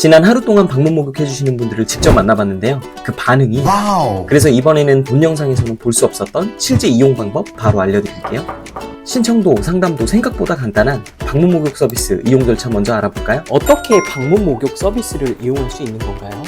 지난 하루 동안 방문 목욕해주시는 분들을 직접 만나봤는데요. 그 반응이 와우. 그래서 이번에는 본 영상에서는 볼 수 없었던 실제 이용 방법 바로 알려드릴게요. 신청도, 상담도 생각보다 간단한 방문 목욕 서비스 이용 절차 먼저 알아볼까요? 어떻게 방문 목욕 서비스를 이용할 수 있는 건가요?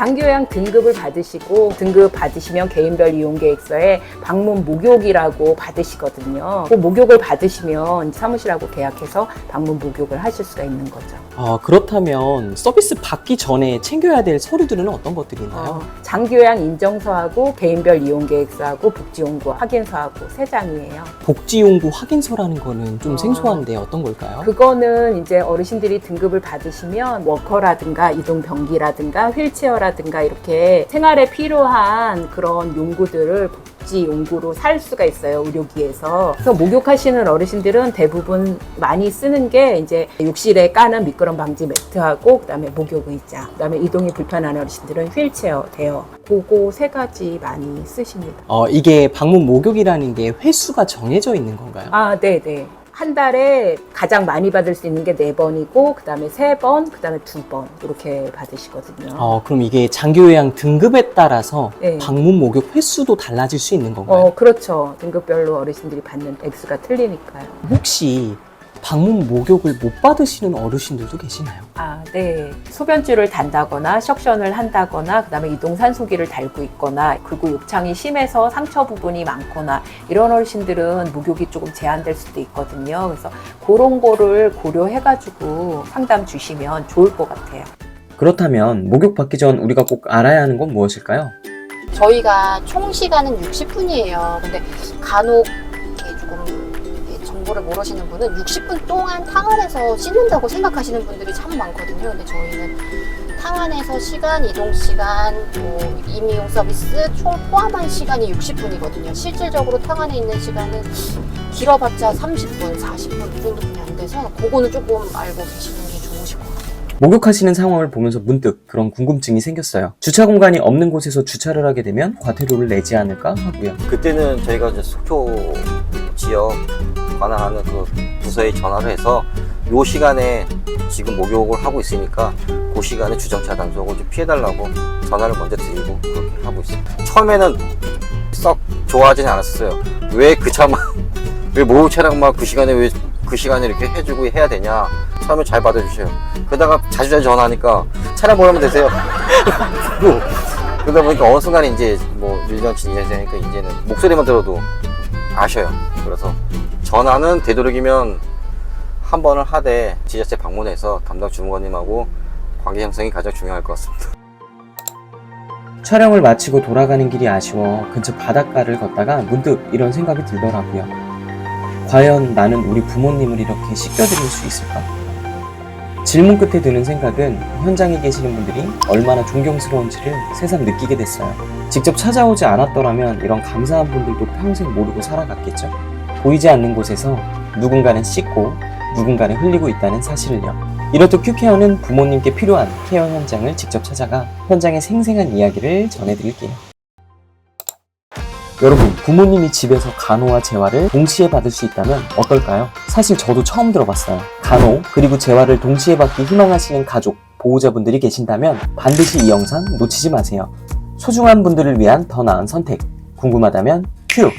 장기요양 등급을 받으시고 등급 받으시면 개인별 이용 계획서에 방문 목욕이라고 받으시거든요. 그 목욕을 받으시면 사무실하고 계약해서 방문 목욕을 하실 수가 있는 거죠. 아, 그렇다면 서비스 받기 전에 챙겨야 될 서류들은 어떤 것들이 있나요? 어, 장기요양 인정서하고 개인별 이용 계획서하고 복지용구 확인서하고 세 장이에요. 복지용구 확인서라는 거는 좀 어. 생소한데 어떤 걸까요? 그거는 이제 어르신들이 등급을 받으시면 워커라든가 이동 변기라든가 휠체어라든가 이렇게 생활에 필요한 그런 용구들을 복지 용구로 살 수가 있어요 의료기에서 그래서 목욕하시는 어르신들은 대부분 많이 쓰는 게 이제 욕실에 까는 미끄럼 방지 매트하고 그다음에 목욕 의자 그다음에 이동이 불편한 어르신들은 휠체어 대여 그거 세 가지 많이 쓰십니다. 어, 이게 방문 목욕이라는 게 횟수가 정해져 있는 건가요? 아, 네, 네. 한 달에 가장 많이 받을 수 있는 게 네 번이고 그다음에 세 번, 그다음에 두 번 이렇게 받으시거든요. 어, 그럼 이게 장기요양 등급에 따라서 네. 방문 목욕 횟수도 달라질 수 있는 건가요? 어, 그렇죠. 등급별로 어르신들이 받는 액수가 틀리니까요. 혹시 방문 목욕을 못 받으시는 어르신들도 계시나요? 아, 네. 소변줄을 단다거나 석션을 한다거나 그다음에 이동 산소기를 달고 있거나 그리고 욕창이 심해서 상처 부분이 많거나 이런 어르신들은 목욕이 조금 제한될 수도 있거든요. 그래서 그런 거를 고려해 가지고 상담 주시면 좋을 것 같아요. 그렇다면 목욕 받기 전 우리가 꼭 알아야 하는 건 무엇일까요? 저희가 총 시간은 60분이에요. 근데 간혹 이렇게 조금 정보를 모르시는 분은 60분 동안 탕원에서 씻는다고 생각하시는 분들이 참 많거든요. 근데 저희는 탕원에서 시간, 이동 시간, 뭐 임의용 서비스 총 포함한 시간이 60분이거든요. 실질적으로 탕원에 있는 시간은 길어봤자 30분, 40분 이 정도뿐이 안 돼서 그거는 조금 알고 계시는 게 좋으실 것 같아요. 목욕하시는 상황을 보면서 문득 그런 궁금증이 생겼어요. 주차 공간이 없는 곳에서 주차를 하게 되면 과태료를 내지 않을까 하고요. 그때는 저희가 이제 속초 지역 관할하는 그 부서에 전화를 해서 요 시간에 지금 목욕을 하고 있으니까 그 시간에 주정차 단속을 좀 피해달라고 전화를 먼저 드리고 그렇게 하고 있습니다. 처음에는 썩 좋아하진 않았어요. 왜 그 차만 왜 목욕 차량만 그 시간에 왜 그 시간에 이렇게 해주고 해야 되냐 처음에 잘 받아주셔요. 그러다가 자주자주 전화하니까 차량 보내면 되세요. 그리고 그러다 보니까 어느 순간 이제 뭐 1년 치 2년 지나니까 이제는 목소리만 들어도 아셔요. 그래서 전화는 되도록이면 한 번을 하되 지자체 방문해서 담당 주무관님하고 관계 형성이 가장 중요할 것 같습니다. 촬영을 마치고 돌아가는 길이 아쉬워 근처 바닷가를 걷다가 문득 이런 생각이 들더라고요. 과연 나는 우리 부모님을 이렇게 씻겨드릴 수 있을까? 질문 끝에 드는 생각은 현장에 계시는 분들이 얼마나 존경스러운지를 새삼 느끼게 됐어요. 직접 찾아오지 않았더라면 이런 감사한 분들도 평생 모르고 살아갔겠죠? 보이지 않는 곳에서 누군가는 씻고 누군가는 흘리고 있다는 사실을요. 이렇듯 큐케어는 부모님께 필요한 케어 현장을 직접 찾아가 현장의 생생한 이야기를 전해드릴게요. 여러분, 부모님이 집에서 간호와 재활을 동시에 받을 수 있다면 어떨까요? 사실 저도 처음 들어봤어요. 간호, 그리고 재활을 동시에 받기 희망하시는 가족, 보호자분들이 계신다면 반드시 이 영상 놓치지 마세요. 소중한 분들을 위한 더 나은 선택. 궁금하다면 큐!